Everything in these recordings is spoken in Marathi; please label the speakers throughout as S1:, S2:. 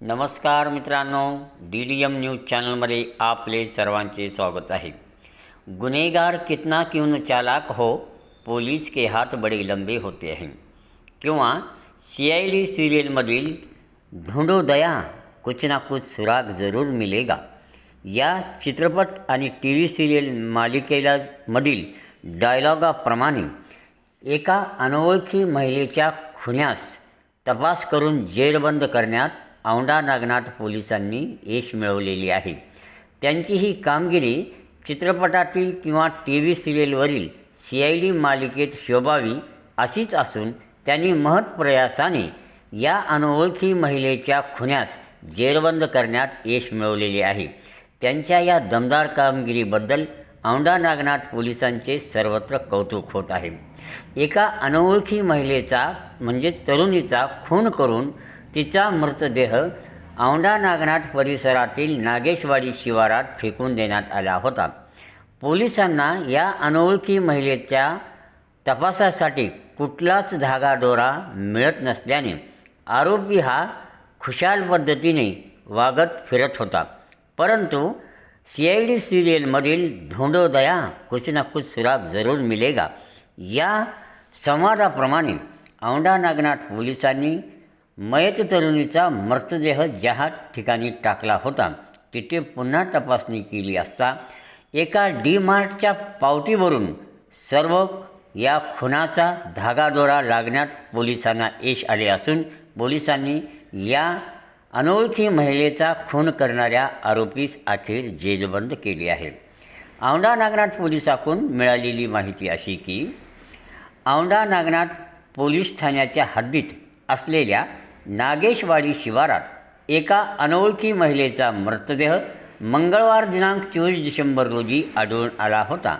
S1: नमस्कार मित्रांनो डी डी एम न्यूज चॅनलमध्ये आपले सर्वांचे स्वागत आहे. गुन्हेगार कितना क्यों चालाक हो पोलीस के हात बडे लंबे होते हैं. किंवा सी आय डी सिरियलमधील ढूंढो दया कुछ ना कुछ सुराग जरूर मिलेगा. या चित्रपट आणि टी व्ही सिरियल मालिकेला मधील डायलॉगाप्रमाणे एका अनोळखी महिलेच्या खुन्यास तपास करून जेरबंद करण्यात औंढा नागनाथ पोलिसांनी यश मिळवलेली आहे. त्यांची ही कामगिरी चित्रपटातील किंवा टी व्ही सिरियलवरील सी आय डी मालिकेत शोभावी अशीच असून त्यांनी महत्प्रयासाने या अनोळखी महिलेच्या खुन्यास जेरबंद करण्यात यश मिळवलेले आहे. त्यांच्या या दमदार कामगिरीबद्दल औंढा नागनाथ पोलिसांचे सर्वत्र कौतुक होत आहे. एका अनोळखी महिलेचा म्हणजे तरुणीचा खून करून तिचा मृतदेह औंढा नागनाथ परिसरातील नागेशवाडी शिवारात फेकून देण्यात आला होता. पोलिसांना या अनोळखी महिलेच्या तपासासाठी कुठलाच धागादोरा मिळत नसल्याने आरोपी हा खुशाल पद्धतीने वागत फिरत होता. परंतु सी आय डी सिरियलमधील धोंडोदया कुछ ना कुछ सुराग जरूर मिलेगा. या संवादाप्रमाणे औंढा नागनाथ पोलिसांनी मयत तरुणीचा मृतदेह ज्या ठिकाणी टाकला होता तिथे पुन्हा तपासणी केली असता एका डी मार्टच्या पावतीवरून सर्व या खुनाचा धागादोरा लागण्यात पोलिसांना यश आले असून पोलिसांनी या अनोळखी महिलेचा खून करणाऱ्या आरोपीस अखेर जेजबंद केले आहे. औंढा नागनाथ पोलिसाकडून मिळालेली माहिती अशी की औंढा नागनाथ पोलीस ठाण्याच्या हद्दीत असलेल्या नागेशवाडी शिवारात एका अनोळखी महिलेचा मृतदेह मंगळवार दिनांक चोवीस डिसेंबर रोजी आढळून आला होता.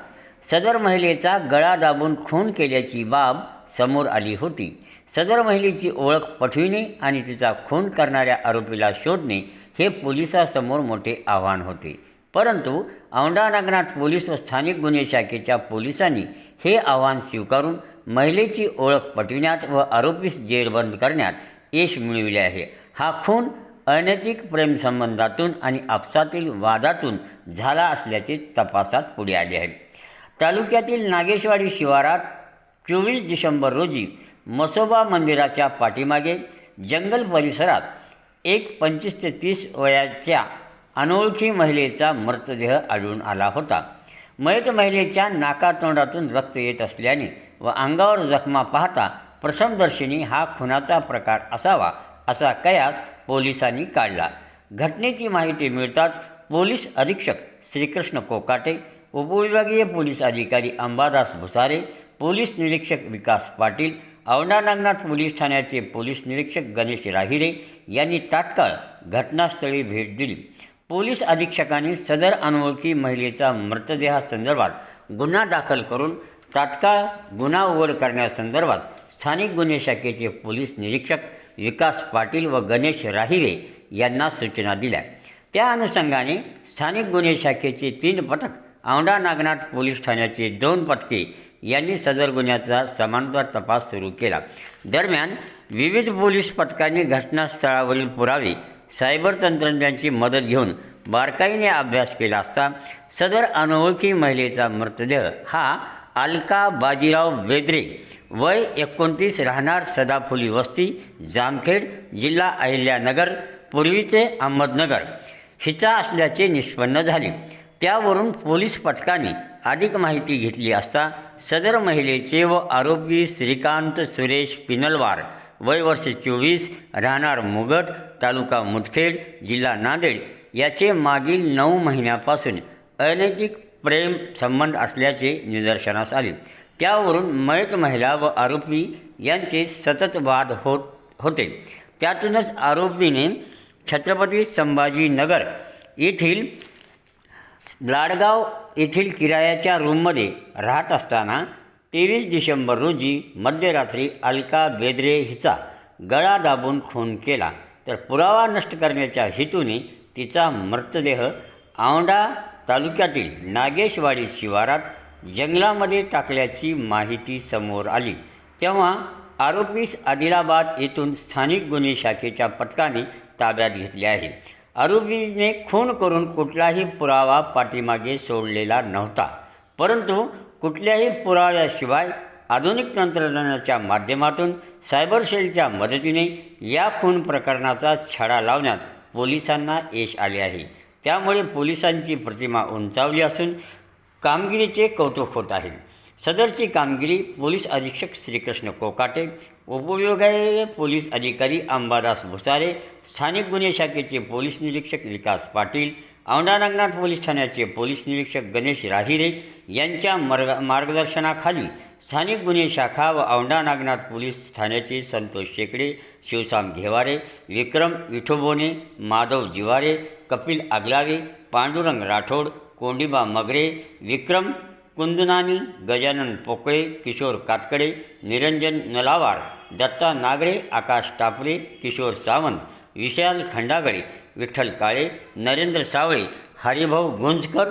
S1: सदर महिलेचा गळा दाबून खून केल्याची बाब समोर आली होती. सदर महिलेची ओळख पटविणे आणि तिचा खून करणाऱ्या आरोपीला शोधणे हे पोलिसासमोर मोठे आव्हान होते. परंतु औंढा नागनाथ पोलीस व स्थानिक गुन्हे शाखेच्या पोलिसांनी हे आव्हान स्वीकारून महिलेची ओळख पटविण्यात व आरोपीस जेरबंद करण्यात यश मिळविले आहे. हा खून अनैतिक प्रेमसंबंधातून आणि आपसातील वादातून झाला असल्याचे तपासात पुढे आले आहे. तालुक्यातील नागेशवाडी शिवारात चोवीस डिसेंबर रोजी मसोबा मंदिराच्या पाठीमागे जंगल परिसरात एक पंचवीस ते तीस वयाच्या अनोळखी महिलेचा मृतदेह आढळून आला होता. मयत महिलेच्या नाकातोंडातून रक्त येत असल्याने व अंगावर जखमा पाहता प्रथमदर्शनी हा खुनाचा प्रकार असावा असा कयास पोलिसांनी काढला. घटनेची माहिती मिळताच पोलीस अधीक्षक श्रीकृष्ण कोकाटे उपविभागीय पोलीस अधिकारी अंबादास भुसारे पोलीस निरीक्षक विकास पाटील औंढा नागनाथ पोलीस ठाण्याचे पोलीस निरीक्षक गणेश राहिरे यांनी तात्काळ घटनास्थळी भेट दिली. पोलीस अधीक्षकांनी सदर अनोळखी महिलेचा मृतदेहासंदर्भात गुन्हा दाखल करून तात्काळ गुन्हा उघड करण्यासंदर्भात स्थानिक गुन्हे शाखेचे पोलीस निरीक्षक विकास पाटील व गणेश राहिले यांना सूचना दिल्या. त्या अनुषंगाने स्थानिक गुन्हे शाखेचे तीन पथक औंढा नागनाथ पोलीस ठाण्याचे दोन पथके यांनी सदर गुन्ह्याचा समांतर तपास सुरू केला. दरम्यान विविध पोलीस पथकांनी घटनास्थळावरील पुरावे सायबर तंत्रज्ञांची मदत घेऊन बारकाईने अभ्यास केला असता सदर अनोळखी महिलेचा मृतदेह हा अलका बाजीराव वेद्रे. वय एकोणतीस राहणार सदाफुली वस्ती जामखेड जिल्हा अहिल्यानगर पूर्वीचे अहमदनगर. हिचा असल्याचे निष्पन्न झाले. त्यावरून पोलीस पथकाने अधिक माहिती घेतली असता सदर महिलेचे व आरोपी श्रीकांत सुरेश पिनलवार वय वर्ष चोवीस राहणार मुगट तालुका मुदखेड जिल्हा नांदेड याचे मागील नऊ महिन्यापासून अनैतिक प्रेम संबंध असल्याचे निदर्शनास आले. त्यावरून मयत महिला व आरोपी यांचे सतत वाद होत होते. त्यातूनच आरोपीने छत्रपती संभाजीनगर येथील लाडगाव येथील किरायाच्या रूममध्ये राहत असताना तेवीस डिसेंबर रोजी मध्यरात्री अलका बेद्रे हिचा गळा दाबून खून केला. तर पुरावा नष्ट करण्याच्या हेतूने तिचा मृतदेह औंढा तालुक्यातील नागेशवाडी शिवारात जंगलामध्ये टाकल्याची माहिती समोर आली. तेव्हा आरोपीस आदिलाबाद येथून स्थानिक गुन्हे शाखेच्या पथकाने ताब्यात घेतले आहे. आरोपीने खून करून कुठलाही पुरावा पाठीमागे सोडलेला नव्हता. परंतु कुठल्याही पुराव्याशिवाय आधुनिक तंत्रज्ञानाच्या माध्यमातून सायबर सेलच्या मदतीने या खून प्रकरणाचा छडा लावण्यात पोलिसांना यश आले आहे. त्यामुळे पोलिसांची प्रतिमा उंचावली असून कामगिरीचे कौतुक होत आहे. सदरची कामगिरी पोलीस अधीक्षक श्रीकृष्ण कोकाटे उपविभागीय पोलीस अधिकारी अंबादास भुसारे स्थानिक गुन्हे शाखेचे पोलीस निरीक्षक विकास पाटील औंढानागनाथ पोलीस ठाण्याचे पोलीस निरीक्षक गणेश राहिरे यांच्या मार्ग मार्गदर्शनाखाली स्थानिक गुन्हे शाखा व औंढा नागनाथ पोलीस ठाण्याचे संतोष शेकडे शिवसाम घेवारे विक्रम विठोबोने माधव जिवारे कपिल आगलावे पांडुरंग राठोड कोंडिबा मगरे विक्रम कुंदनानी गजानन पोकळे किशोर कातकडे निरंजन नलावार दत्ता नागरे आकाश टापरे किशोर सावंत विशाल खंडागळे विठ्ठल काळे नरेंद्र सावळे हरिभाऊ गुंजकर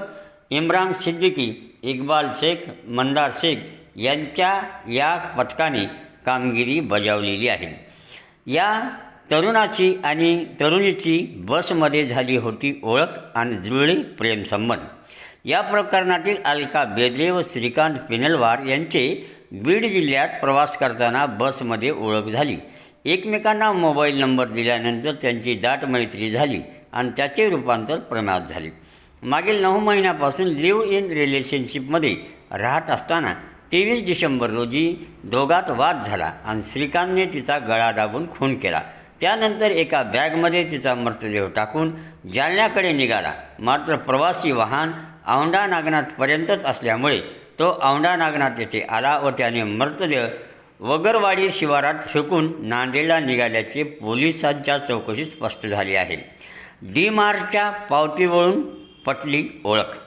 S1: इम्रान सिद्दीकी इक्बाल शेख मंदार शेख यांच्या या पथकाने कामगिरी बजावलेली आहे. या तरुणाची आणि तरुणीची बसमध्ये झाली होती ओळख आणि जुळले प्रेमसंबंध या प्रकरणातील अलका बेदरे व श्रीकांत पिनलवार यांचे बीड जिल्ह्यात प्रवास करताना बसमध्ये ओळख झाली. एकमेकांना मोबाईल नंबर दिल्यानंतर त्यांची दाट मैत्री झाली आणि त्याचे रूपांतर प्रमाणात झाले. मागील नऊ महिन्यापासून लिव्ह इन रिलेशनशिपमध्ये राहत असताना तेवीस डिसेंबर रोजी दोघात वाद झाला आणि श्रीकांतने तिचा गळा दाबून खून केला. त्यानंतर एका बॅगमध्ये तिचा मृतदेह टाकून जालन्याकडे निघाला. मात्र प्रवासी वाहन औंढा नागनाथपर्यंतच असल्यामुळे तो औंढा नागनाथ येथे आला व त्याने मृतदेह वगरवाडी शिवारात फेकून नांदेडला निघाल्याचे पोलिसांच्या चौकशीत स्पष्ट झाले आहे. डी मार्टच्या पावतीवरून पटली ओळख.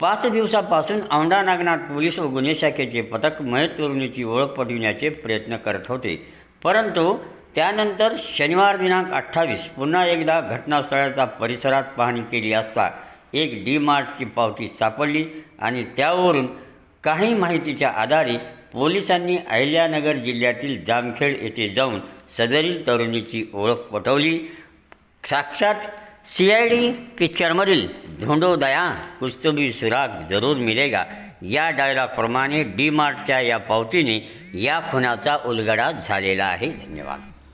S1: पाच दिवसापासून औंढा नागनाथ पोलीस व गुन्हे शाखेचे पथक मयत तरुणीची ओळख पटविण्याचे प्रयत्न करत होते. परंतु त्यानंतर शनिवार दिनांक अठ्ठावीस पुन्हा एकदा घटनास्थळाचा परिसरात पाहणी केली असता एक डी मार्टची पावती सापडली आणि त्यावरून काही माहितीच्या आधारे पोलिसांनी अहिल्यानगर जिल्ह्यातील जामखेड येथे जाऊन सदरील तरुणीची ओळख पटवली. साक्षात सी आय डी पिक्चरमधील धोंडो दया कुस्तुबी सुराग जरूर मिलेगा या डायलॉगप्रमाणे डी मार्टच्या या पावतीने या खुनाचा उलगडा झालेला आहे. धन्यवाद.